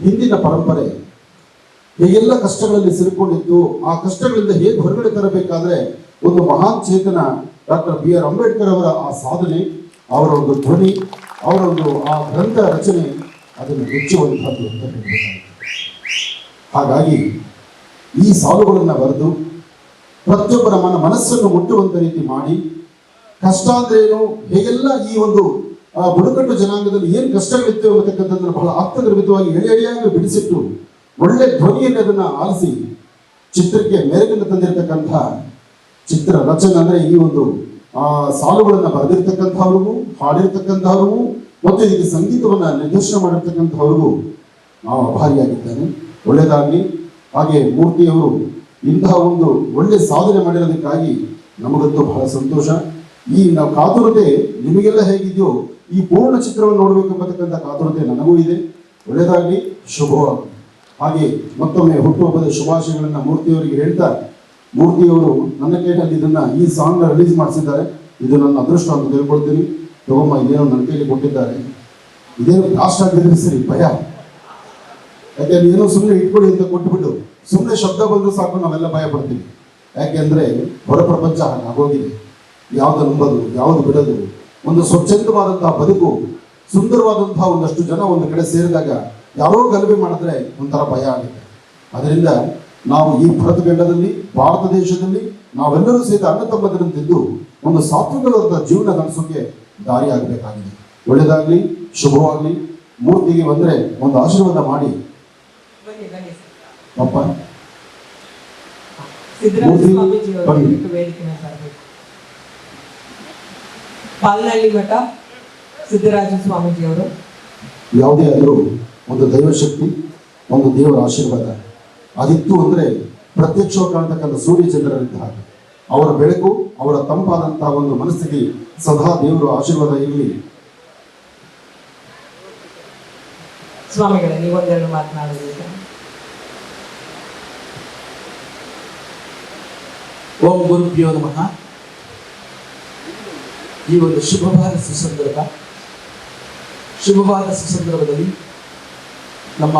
ಹಿಂದಿನ ಪರಂಪರೆ ಹೇಗೆಲ್ಲ ಕಷ್ಟಗಳಲ್ಲಿ ಸಿಲುಕೊಂಡಿದ್ದು ಆ ಕಷ್ಟಗಳಿಂದ ಹೇಗೆ ಹೊರಗಡೆ ತರಬೇಕಾದ್ರೆ ಒಂದು ಮಹಾನ್ ಚೇತನ ಡಾಕ್ಟರ್ ಬಿ ಆರ್ ಅಂಬೇಡ್ಕರ್ ಅವರ ಆ ಸಾಧನೆ, ಅವರ ಒಂದು ಧ್ವನಿ, ಅವರ ಒಂದು ಆ ಗ್ರಂಥ ರಚನೆ ಅದನ್ನು ಮೆಚ್ಚುವಂತಹದ್ದು ಅಂತ ಹಾಗಾಗಿ ಈ ಸಾಲುಗಳನ್ನು ಬರೆದು ಪ್ರತಿಯೊಬ್ಬರ ಮನ ಮನಸ್ಸನ್ನು ಮುಟ್ಟುವಂತ ರೀತಿ ಮಾಡಿ, ಕಷ್ಟ ಅಂದ್ರೆ ಏನು, ಹೇಗೆಲ್ಲ ಈ ಒಂದು ಆ, ಬುಡಕಟ್ಟು ಜನಾಂಗದಲ್ಲಿ ಏನು ಕಷ್ಟಗಳಿತ್ತು ಅನ್ನತಕ್ಕಂಥದ್ದನ್ನು ಬಹಳ ಆತ್ಮಗರ್ಭಿತವಾಗಿ ಎಳೆ ಎಳೆಯಾಗಿ ಬಿಡಿಸಿಟ್ಟು ಒಳ್ಳೆ ಧ್ವನಿಯಲ್ಲಿ ಅದನ್ನ ಆಲಿಸಿ ಚಿತ್ರಕ್ಕೆ ಮೆರುಗನ್ನು ತಂದಿರತಕ್ಕಂತಹ ಚಿತ್ರ ರಚನೆ ಅಂದ್ರೆ ಈ ಒಂದು ಆ ಸಾಲುಗಳನ್ನ ಬರೆದಿರ್ತಕ್ಕಂಥವ್ರಿಗೂ ಹಾಡಿರ್ತಕ್ಕಂಥವ್ರಿಗೂ ಮತ್ತು ಇದಕ್ಕೆ ಸಂಗೀತವನ್ನ ನಿರ್ದೇಶನ ಮಾಡಿರ್ತಕ್ಕಂಥವ್ರಿಗೂ ನಾವು ಅಭಾರಿಯಾಗಿದ್ದೇನೆ ಒಳ್ಳೆಯದಾಗಲಿ ಹಾಗೆ ಮೂರ್ತಿಯವರು ಇಂತಹ ಒಂದು ಒಳ್ಳೆ ಸಾಧನೆ ಮಾಡಿರೋದಕ್ಕಾಗಿ ನಮಗಂತೂ ಬಹಳ ಸಂತೋಷ. ಈ ನಾವು ಕಾತುರತೆ ನಿಮಗೆಲ್ಲ ಹೇಗಿದೆಯೋ ಈ ಪೂರ್ಣ ಚಿತ್ರವನ್ನು ನೋಡಬೇಕು ಎಂಬತಕ್ಕಂಥ ಕಾತುರತೆ ನನಗೂ ಇದೆ. ಒಳ್ಳೆಯದಾಗಲಿ, ಶುಭವಾಗಲಿ. ಹಾಗೆ ಮತ್ತೊಮ್ಮೆ ಹುಟ್ಟುಹಬ್ಬದ ಶುಭಾಶಯಗಳನ್ನು ಮೂರ್ತಿಯವರಿಗೆ ಹೇಳ್ತಾ, ಮೂರ್ತಿಯವರು ನನ್ನ ಕೈಯಲ್ಲಿ ಇದನ್ನ ಈ ಸಾಂಗ್ನ ರಿಲೀಸ್ ಮಾಡಿಸಿದ್ದಾರೆ. ಇದು ನನ್ನ ಅದೃಷ್ಟ ಅಂತ ತಿಳ್ಕೊಳ್ತೀನಿ. ತಗೊಮ್ಮ ಇದೇನೋ ನನ್ನ ಕೈಲಿ ಕೊಟ್ಟಿದ್ದಾರೆ. ಇದೇನು ಲಾಸ್ಟ್ ಆಗಿದ್ರೆ ಸರಿ, ಭಯ. ಯಾಕೆಂದ್ರೆ ಏನೋ ಸುಮ್ಮನೆ ಇಟ್ಕೊಳ್ಳಿ ಅಂತ ಕೊಟ್ಟುಬಿಟ್ಟು ಸುಮ್ಮನೆ ಶಬ್ದ ಬಂದರೂ ಸಾಕು, ನಾವೆಲ್ಲ ಭಯ ಪಡ್ತೀವಿ. ಯಾಕೆಂದ್ರೆ ಹೊರ ಪ್ರಪಂಚ ಆಗೋಗಿದೆ. ಯಾವ್ದು ನಂಬೋದು ಯಾವ್ದು ಬಿಡದು? ಒಂದು ಸ್ವಚ್ಛಂದವಾದಂತಹ ಬದುಕು ಸುಂದರವಾದಂತಹ ಒಂದಷ್ಟು ಜನ ಒಂದು ಕಡೆ ಸೇರಿದಾಗ ಯಾರೋ ಗಲಭೆ ಮಾಡಿದ್ರೆ ಒಂಥರ ಭಯ ಆಗುತ್ತೆ. ಅದರಿಂದ ನಾವು ಈ ಭರತಖಂಡದಲ್ಲಿ ಭಾರತ ದೇಶದಲ್ಲಿ ನಾವೆಲ್ಲರೂ ಸಹಿತ ಅಣ್ಣ ತಮ್ಮದರಂತಿದ್ದು ಒಂದು ಸಾತ್ವಿಕವಾದ ಜೀವನ ನಡೆಸೋಕೆ ದಾರಿ ಆಗಬೇಕಾಗಿದೆ. ಒಳ್ಳೆಯದಾಗ್ಲಿ ಶುಭವಾಗಲಿ ಮೂರ್ತಿಗೆ ಬಂದ್ರೆ ಒಂದು ಆಶೀರ್ವಾದ ಮಾಡಿ. ಪಪ್ಪ ಮೂರ್ತಿ, ಬನ್ನಿ. ಪಾಲ್ನಹಳ್ಳಿ ಮಠ ಸಿದ್ದರಾಜ ಸ್ವಾಮೀಜಿ ಅವರು ಯಾವುದೇ ಆದರೂ ಒಂದು ದೈವಶಕ್ತಿ ಒಂದು ದೇವರ ಆಶೀರ್ವಾದ. ಅದಿತ್ತು ಅಂದ್ರೆ ಪ್ರತ್ಯಕ್ಷವಾಗಿ ಕಾಣ್ತಕ್ಕಂಥ ಸೂರ್ಯಚಂದ್ರರಿದ್ದ ಹಾಗೆ ಅವರ ಬೆಳಕು ಅವರ ತಂಪಾದಂತಹ ಒಂದು ಮನಸ್ಸಿಗೆ ಸದಾ ದೇವರ ಆಶೀರ್ವಾದ ಇರಲಿ. ಸ್ವಾಮಿಗಳೇ ನೀವೊಂದೆರಡು ಮಾತನಾಡಬೇಕು. ಓಂ ಗುರುಭ್ಯೋ ನಮಃ. ಈ ಒಂದು ಶುಭವಾದ ಸುಸಂದರ್ಭ, ಶುಭವಾದ ಸುಸಂದರ್ಭದಲ್ಲಿ ನಮ್ಮ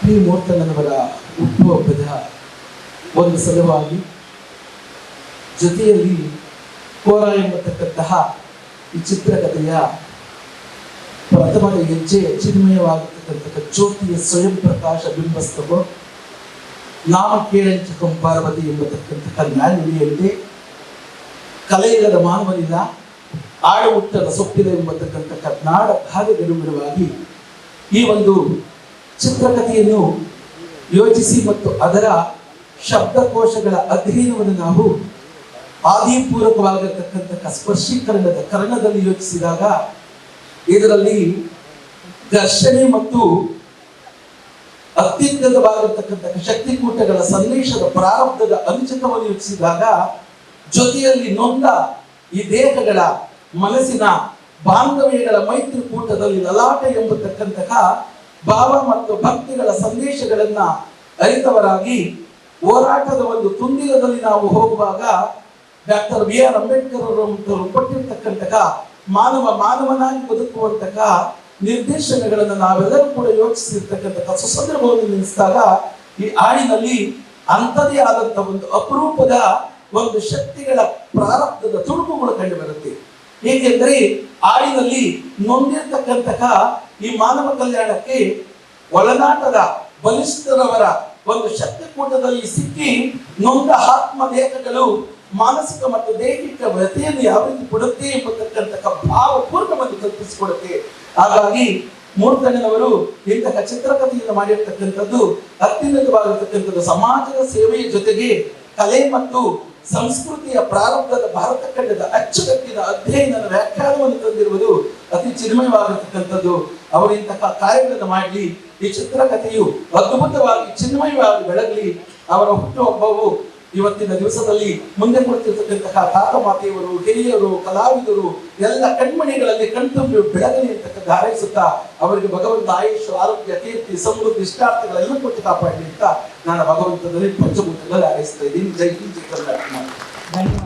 ಪಿ ಮೂರ್ತನವರ ಹುಟ್ಟುಹಬ್ಬದ ಒಂದು ಸಲುವಾಗಿ ಜೊತೆಯಲ್ಲಿ ಕೋರ ಎಂಬತಕ್ಕಂತಹ ಈ ಚಿತ್ರಕಥೆಯ ಪ್ರಥಮ ಹೆಜ್ಜೆ ಚಿನ್ಮಯವಾಗಿರ್ತಕ್ಕಂಥ ಜ್ಯೋತಿಯ ಸ್ವಯಂ ಪ್ರಕಾಶ ಬಿಂಬಸ್ತವೋ, ನಾಮ ಕೇಳಂಚಕಂ ಪಾರ್ವತಿ ಎಂಬತಕ್ಕಂತಹ ನ್ಯಾಯವಿಯಂತೆ ಕಲೆಯಿಲ್ಲದ ಮಾನವನಿಲ್ಲ ಆಡ ಹುಟ್ಟದ ಸೊಪ್ಪಿದೆ ಕರ್ನಾಡ ನಾಡ ಭಾಗಗನುಗುಣವಾಗಿ ಈ ಒಂದು ಚಿತ್ರಕಥೆಯನ್ನು ಯೋಚಿಸಿ ಮತ್ತು ಅದರ ಶಬ್ದಕೋಶಗಳ ಅಧ್ಯಯನವನ್ನು ನಾವು ಆದಿಪೂರ್ವಕವಾಗಿರ್ತಕ್ಕಂಥ ಸ್ಪರ್ಶೀಕರಣದ ಕರ್ಣದಲ್ಲಿ ಯೋಚಿಸಿದಾಗ ಇದರಲ್ಲಿ ಘರ್ಷಣೆ ಮತ್ತು ಅತ್ಯುನ್ನತವಾಗಿರ್ತಕ್ಕಂಥ ಶಕ್ತಿಕೂಟಗಳ ಸಂದೇಶದ ಪ್ರಾರಂಭದ ಅನುಚಿತವನ್ನು ಯೋಚಿಸಿದಾಗ ಜೊತೆಯಲ್ಲಿ ನೊಂದ ಈ ದೇಹಗಳ ಮನಸ್ಸಿನ ಬಾಂಧವ್ಯಗಳ ಮೈತ್ರಿಕೂಟದಲ್ಲಿ ಲಲಾಟ ಎಂಬತಕ್ಕಂತಹ ಭಾವ ಮತ್ತು ಭಕ್ತಿಗಳ ಸಂದೇಶಗಳನ್ನ ಅರಿತವರಾಗಿ ಹೋರಾಟದ ಒಂದು ತುಂದಿಲದಲ್ಲಿ ನಾವು ಹೋಗುವಾಗ ಡಾಕ್ಟರ್ ಬಿ ಆರ್ ಅಂಬೇಡ್ಕರ್ ಅವರು ಕೊಟ್ಟಿರ್ತಕ್ಕಂತಹ ಮಾನವ ಮಾನವನಾಗಿ ಬದುಕುವಂತಹ ನಿರ್ದೇಶನಗಳನ್ನು ನಾವೆಲ್ಲರೂ ಕೂಡ ಯೋಚಿಸಿರ್ತಕ್ಕಂತಹ ಸುಸಂದರ್ಭವನ್ನು ನಿಲ್ಲಿಸಿದಾಗ ಈ ಹಾಡಿನಲ್ಲಿ ಅಂಥದೇ ಆದಂತಹ ಒಂದು ಅಪರೂಪದ ಒಂದು ಶಕ್ತಿಗಳ ಪ್ರಾರಬ್ಧದ ತುಣುಕುಗಳು ಕಂಡು ಬರುತ್ತೆ. ಏಕೆಂದರೆ ಆಳಿನಲ್ಲಿ ನೊಂದಿರ್ತಕ್ಕಂತಹ ಈ ಮಾನವ ಕಲ್ಯಾಣಕ್ಕೆ ಒಳನಾಟದ ಬಲಿಷ್ಠರವರ ಒಂದು ಶಕ್ತಿಕೂಟದಲ್ಲಿ ಸಿಕ್ಕಿ ನೊಂದ ಆತ್ಮ ದೇಹಗಳು ಮಾನಸಿಕ ಮತ್ತು ದೈಹಿಕ ವ್ಯತೆಯನ್ನು ಯಾವ ರೀತಿ ಕೊಡುತ್ತೆ ಎಂಬತಕ್ಕಂತಹ ಭಾವಪೂರ್ಣವನ್ನು ಕಲ್ಪಿಸಿಕೊಡುತ್ತೆ ಹಾಗಾಗಿ ಮೂರ್ತಣ್ಣನವರು ಇಂತಹ ಚಿತ್ರಕಥೆಯನ್ನು ಮಾಡಿರ್ತಕ್ಕಂಥದ್ದು ಅತ್ಯುನ್ನತವಾಗಿರ್ತಕ್ಕಂಥದ್ದು ಸಮಾಜದ ಸೇವೆಯ ಜೊತೆಗೆ ಕಲೆ ಮತ್ತು ಸಂಸ್ಕೃತಿಯ ಪ್ರಾರಂಭದ ಭಾರತ ಖಂಡದ ಅಚ್ಚುಕಟ್ಟಿನ ಅಧ್ಯಯನದ ವ್ಯಾಖ್ಯಾನವನ್ನು ತಂದಿರುವುದು ಅತಿ ಚಿನ್ಮಯವಾಗಿರ್ತಕ್ಕಂಥದ್ದು. ಅವರು ಇಂತಹ ಕಾರ್ಯಗಳನ್ನು ಮಾಡಲಿ, ಈ ಚಿತ್ರಕಥೆಯು ಅದ್ಭುತವಾಗಿ ಚಿನ್ಮಯವಾಗಿ ಬೆಳಗಲಿ, ಅವರ ಹುಟ್ಟುಹಬ್ಬವು ಇವತ್ತಿನ ದಿವಸದಲ್ಲಿ ಮುಂದೆ ಕೊಡ್ತಿರ್ತಕ್ಕಂತಹ ತಾತ ಮಾತೆಯವರು ಹಿರಿಯರು, ಕಲಾವಿದರು, ಎಲ್ಲ ಕಣ್ಮಣಿಗಳಲ್ಲಿ ಕಣ್ತುಂಬಿ ಬೆಳಗಲಿ ಅಂತಕ್ಕಂಥ ಹಾರೈಸುತ್ತಾ ಅವರಿಗೆ ಭಗವಂತ ಆಯುಷ್, ಆರೋಗ್ಯ, ಕೀರ್ತಿ, ಸಮೃದ್ಧಿ ಇಷ್ಟಾರ್ಥಗಳೆಲ್ಲ ಕೊಟ್ಟು ಕಾಪಾಡಲಿ ಅಂತ ನಾನು ಭಗವಂತನಲ್ಲಿ ಪಂಚಭೂತಗಳಲ್ಲಿ ಹಾರೈಸ್ತಾ ಇದ್ದೀನಿ. ಜೈ ಹಿಂದ್, ಜೈ ಕರ್ನಾಟಕ